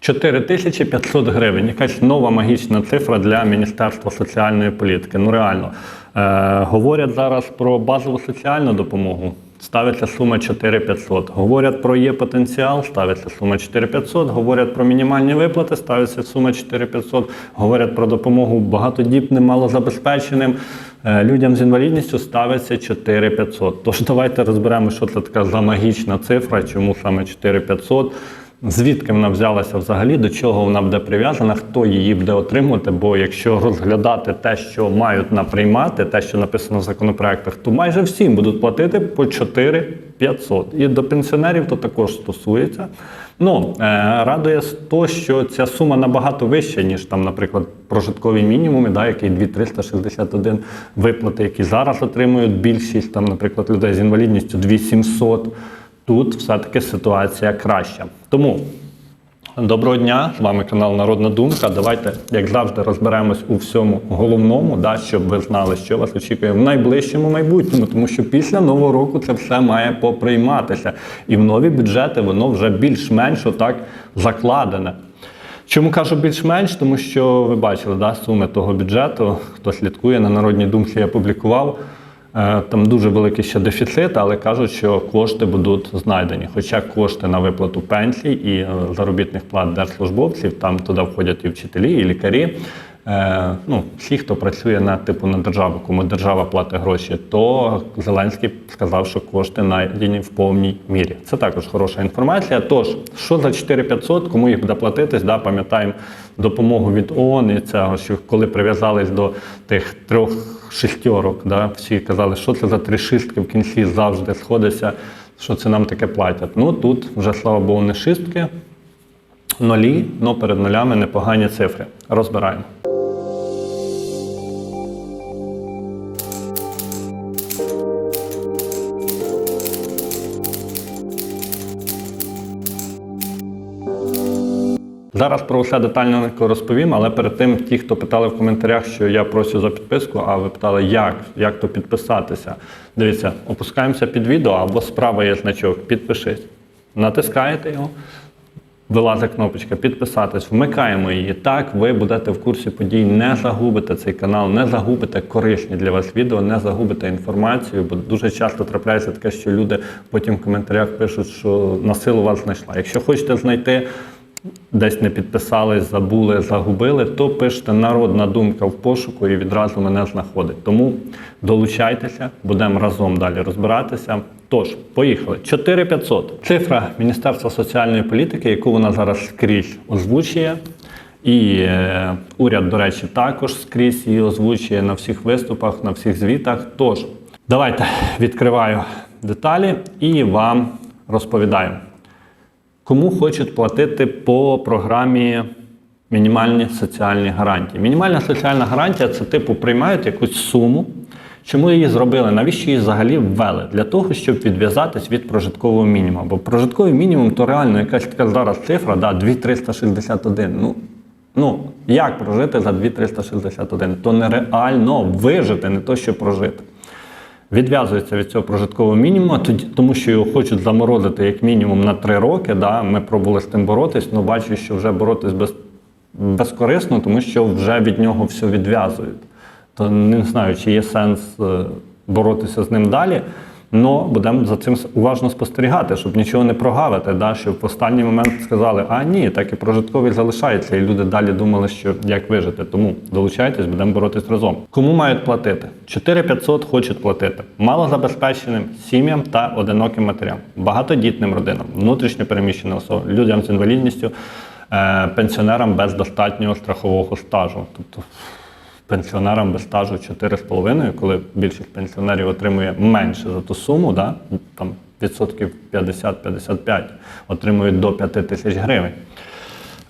4500 гривень. Якась нова магічна цифра для Міністерства соціальної політики. Ну реально. Е, говорять зараз про базову соціальну допомогу. Ставиться сума 4500. Говорять про є потенціал, ставиться сума 4500. Говорять про мінімальні виплати, ставиться сума 4500. Говорять про допомогу багатодітним, малозабезпеченим е, людям з інвалідністю ставиться 4500. Тож давайте розберемо, що це така за магічна цифра, чому саме 4500. Звідки вона взялася взагалі, до чого вона буде прив'язана, хто її буде отримувати? Бо якщо розглядати те, що мають наприймати, те, що написано в законопроектах, то майже всім будуть платити по 4 500. І до пенсіонерів то також стосується. Ну е, радує то, що ця сума набагато вища, ніж там, наприклад, прожиткові мінімуми, да, який 2361 виплати, які зараз отримують більшість, там, наприклад, людей з інвалідністю 2700. Тут все-таки ситуація краща. Тому доброго дня, з вами канал Народна Думка. Давайте, як завжди, розберемось у всьому головному, да, щоб ви знали, що вас очікує в найближчому майбутньому, тому що після нового року це все має поприйматися. І в нові бюджети воно вже більш-менш отак закладене. Чому кажу більш-менш? Тому що ви бачили да, суми того бюджету, хто слідкує на народній думці, я публікував. Е, Там дуже великий ще дефіцит, але кажуть, що кошти будуть знайдені. Хоча кошти на виплату пенсій і е, заробітних плат держслужбовців, там туди входять і вчителі, і лікарі. Е, ну, всі, хто працює на типу на державу, кому держава платить гроші, то Зеленський сказав, що кошти знайдені в повній мірі. Це також хороша інформація. Тож, що за 4500, кому їх буде платитись, да, пам'ятаємо допомогу від ООН і цього, що коли прив'язались до тих трьох шістьорок, да, всі казали, що це за три шістки в кінці завжди сходиться, що це нам таке платять. Ну тут вже слава Богу, не шістки, нолі, але перед нолями непогані цифри. Розбираємо. Зараз про все детально розповім, але перед тим, ті, хто питали в коментарях, що я просю за підписку, а ви питали, як, як то підписатися. Дивіться, опускаємося під відео або справа є значок, підпишись. Натискаєте його, вилазить кнопочка підписатись, вмикаємо її. Так, ви будете в курсі подій, не загубите цей канал, не загубите корисні для вас відео, не загубите інформацію, бо дуже часто трапляється таке, що люди потім в коментарях пишуть, що на силу вас знайшла. Якщо хочете знайти десь не підписались, забули, загубили, то пишете народна думка в пошуку і відразу мене знаходить. Тому долучайтеся, будемо разом далі розбиратися. Тож, поїхали. 4500. Цифра Міністерства соціальної політики, яку вона зараз скрізь озвучує. І е, уряд, до речі, також скрізь її озвучує на всіх виступах, на всіх звітах. Тож, давайте відкриваю деталі і вам розповідаю. Кому хочуть платити по програмі мінімальні соціальні гарантії? Мінімальна соціальна гарантія це типу приймають якусь суму. Чому її зробили? Навіщо її взагалі ввели? Для того, щоб відв'язатись від прожиткового мінімуму. Бо прожитковий мінімум то реально якась така зараз цифра, да, 2361. Ну, ну як прожити за 2361? То нереально вижити, не то що прожити відв'язується від цього прожиткового мінімуму, тому що його хочуть заморозити як мінімум на 3 роки. Да? Ми пробували з тим боротись, але бачу, що вже боротись без, безкорисно, тому що вже від нього все відв'язують. То не знаю, чи є сенс е, боротися з ним далі. Але будемо за цим уважно спостерігати, щоб нічого не прогавити, да? щоб в останній момент сказали, а ні, так і прожитковий залишається, і люди далі думали, що як вижити. Тому долучайтесь, будемо боротись разом. Кому мають платити? 4500 хочуть платити малозабезпеченим сім'ям та одиноким матерям, багатодітним родинам, внутрішньо переміщеним особам, людям з інвалідністю, е, пенсіонерам без достатнього страхового стажу. Тобто пенсіонерам без стажу 4,5, коли більшість пенсіонерів отримує менше за ту суму, да? там відсотків 50-55, отримують до 5 тисяч гривень.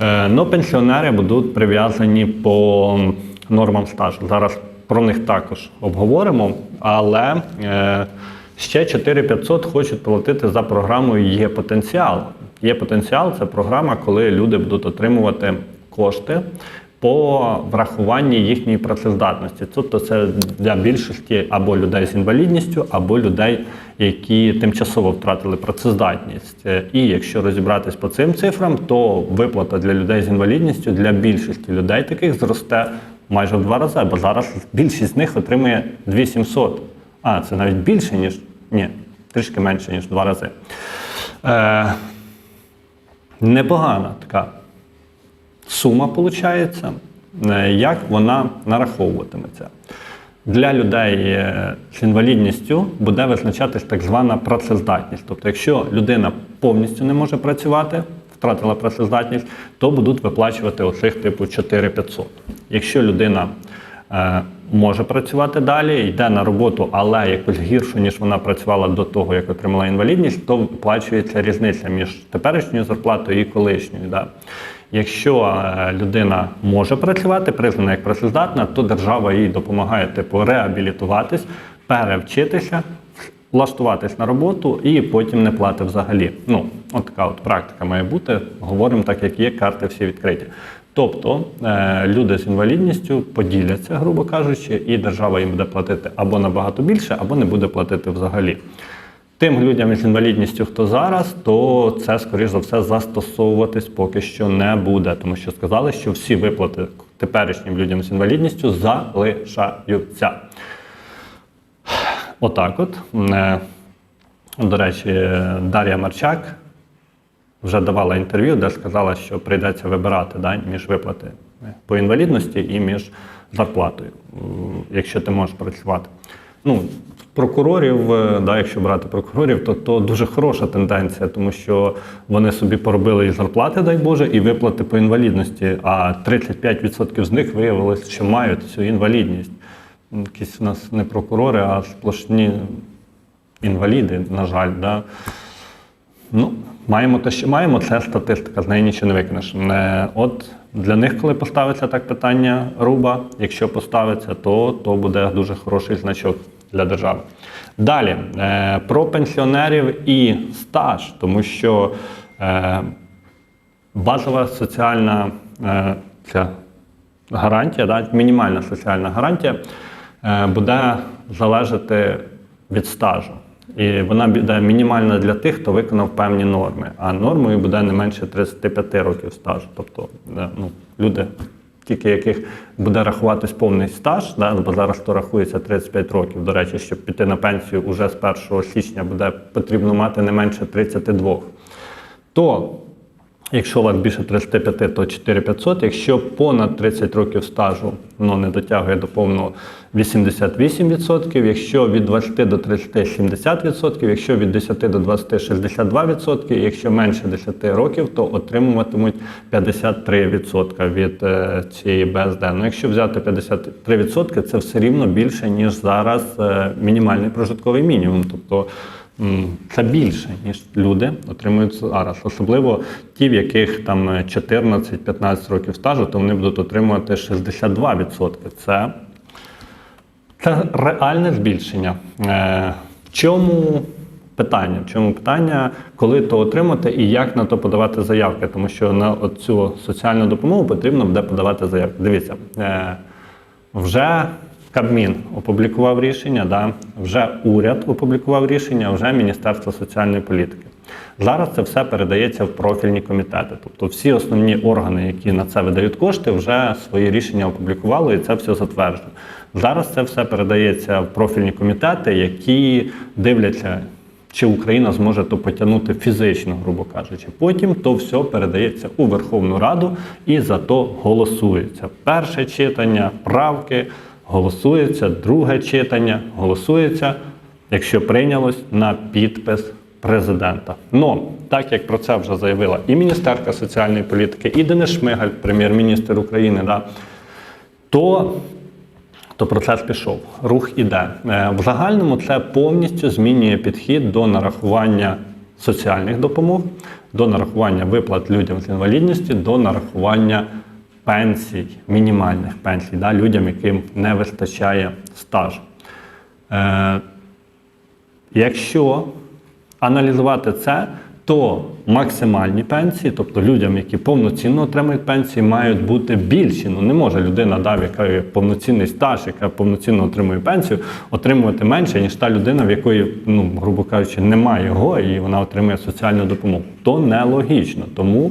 Е, ну, пенсіонери будуть прив'язані по нормам стажу. Зараз про них також обговоримо, але е, ще 4500 хочуть платити за програмою Є потенціал. Є потенціал це програма, коли люди будуть отримувати кошти по врахуванні їхньої працездатності. Тобто це для більшості або людей з інвалідністю, або людей, які тимчасово втратили працездатність. Е, І якщо розібратись по цим цифрам, то виплата для людей з інвалідністю для більшості людей таких зросте майже в два рази, бо зараз більшість з них отримує 2700. А, це навіть більше, ніж ні, трішки менше, ніж в два рази. Е, непогана така сума виходить, як вона нараховуватиметься. Для людей е, з інвалідністю буде визначатись так звана працездатність. Тобто, якщо людина повністю не може працювати, втратила працездатність, то будуть виплачувати оцих типу 4500. Якщо людина е, може працювати далі, йде на роботу, але якось гірше, ніж вона працювала до того, як отримала інвалідність, то виплачується різниця між теперішньою зарплатою і колишньою. Да? Якщо е, людина може працювати, признана як працездатна, то держава їй допомагає типу реабілітуватись, перевчитися, влаштуватись на роботу і потім не платить взагалі. Ну, от така от практика має бути. Говоримо так, як є, карти всі відкриті. Тобто е, люди з інвалідністю поділяться, грубо кажучи, і держава їм буде платити або набагато більше, або не буде платити взагалі. Тим людям із інвалідністю, хто зараз, то це, скоріш за все, застосовуватись поки що не буде, тому що сказали, що всі виплати теперішнім людям з інвалідністю залишаються. Отак от. Е, До речі, Дар'я Марчак вже давала інтерв'ю, де сказала, що прийдеться вибирати да, між виплати по інвалідності і між зарплатою, якщо ти можеш працювати. Ну, прокурорів, е, да, якщо брати прокурорів, то, то дуже хороша тенденція, тому що вони собі поробили і зарплати, дай Боже, і виплати по інвалідності. А 35% з них виявилось, що мають цю інвалідність. Якісь у нас не прокурори, а сплошні інваліди, на жаль. Да. Ну, маємо те, що маємо, це статистика, з неї нічого не викинеш. От для них, коли поставиться так питання руба, якщо поставиться, то, то буде дуже хороший значок для держави. Далі е, про пенсіонерів і стаж, тому що е, базова соціальна е, ця гарантія, мінімальна соціальна гарантія буде залежати від стажу. І вона буде мінімальна для тих, хто виконав певні норми. А нормою буде не менше 35 років стажу. Тобто ну, люди, тільки яких буде рахуватись повний стаж, да, бо зараз то рахується 35 років. До речі, щоб піти на пенсію уже з 1 січня буде потрібно мати не менше 32. То Якщо у вас більше 35, то 4500. Якщо понад 30 років стажу ну, не дотягує до повного 88%. Якщо від 20 до 30 70%, якщо від 10 до 20 62%, якщо менше 10 років, то отримуватимуть 53% від е, цієї БСД. Ну, якщо взяти 53%, це все рівно більше, ніж зараз е, мінімальний прожитковий мінімум. Тобто Це більше, ніж люди отримують зараз. Особливо ті, в яких там 14-15 років стажу, то вони будуть отримувати 62%. Це, це реальне збільшення. Е, в чому питання? В чому питання, коли то отримати і як на то подавати заявки? Тому що на цю соціальну допомогу потрібно буде подавати заявки. Дивіться, е, вже Кабмін опублікував рішення, да, вже уряд опублікував рішення, вже Міністерство соціальної політики. Зараз це все передається в профільні комітети. Тобто всі основні органи, які на це видають кошти, вже свої рішення опублікували і це все затверджено. Зараз це все передається в профільні комітети, які дивляться, чи Україна зможе то потягнути фізично, грубо кажучи. Потім то все передається у Верховну Раду і за то голосується. Перше читання, правки голосується, друге читання голосується, якщо прийнялось на підпис президента. Ну, так як про це вже заявила і міністерка соціальної політики, і Денис Шмигаль, прем'єр-міністр України, да, то то процес пішов, рух іде. Е, В загальному це повністю змінює підхід до нарахування соціальних допомог, до нарахування виплат людям з інвалідністю, до нарахування пенсій, мінімальних пенсій, да, людям, яким не вистачає стажу. Е, Якщо аналізувати це, то максимальні пенсії, тобто людям, які повноцінно отримують пенсії, мають бути більші. Ну не може людина, дав, яка є повноцінний стаж, яка повноцінно отримує пенсію, отримувати менше, ніж та людина, в якої, ну грубо кажучи, немає його, і вона отримує соціальну допомогу. То нелогічно. Тому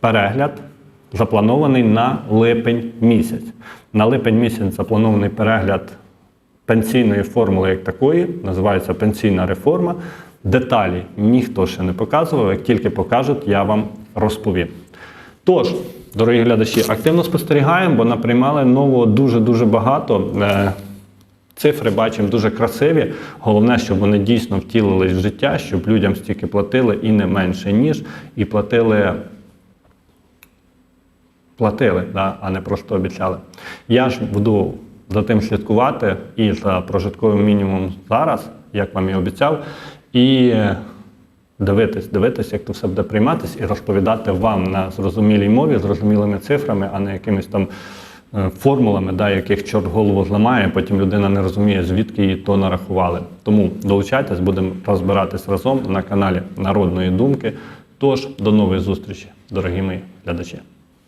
перегляд запланований на липень місяць. На липень місяць запланований перегляд пенсійної формули як такої, називається пенсійна реформа. Деталі ніхто ще не показував, як тільки покажуть, я вам розповім. Тож, дорогі глядачі, активно спостерігаємо, бо наприймали нового дуже-дуже багато. Е, Цифри бачимо дуже красиві. Головне, щоб вони дійсно втілились в життя, щоб людям стільки платили і не менше, ніж, і платили платили, да, а не просто обіцяли. Я ж буду за тим слідкувати і за прожитковим мінімумом зараз, як вам і обіцяв, і е, дивитись, дивитись, як то все буде прийматись, і розповідати вам на зрозумілій мові, зрозумілими цифрами, а не якимись там е, формулами, да, яких чорт голову зламає, потім людина не розуміє, звідки її то нарахували. Тому долучайтесь, будемо розбиратись разом на каналі Народної Думки. Тож, до нової зустрічі, дорогі мої глядачі.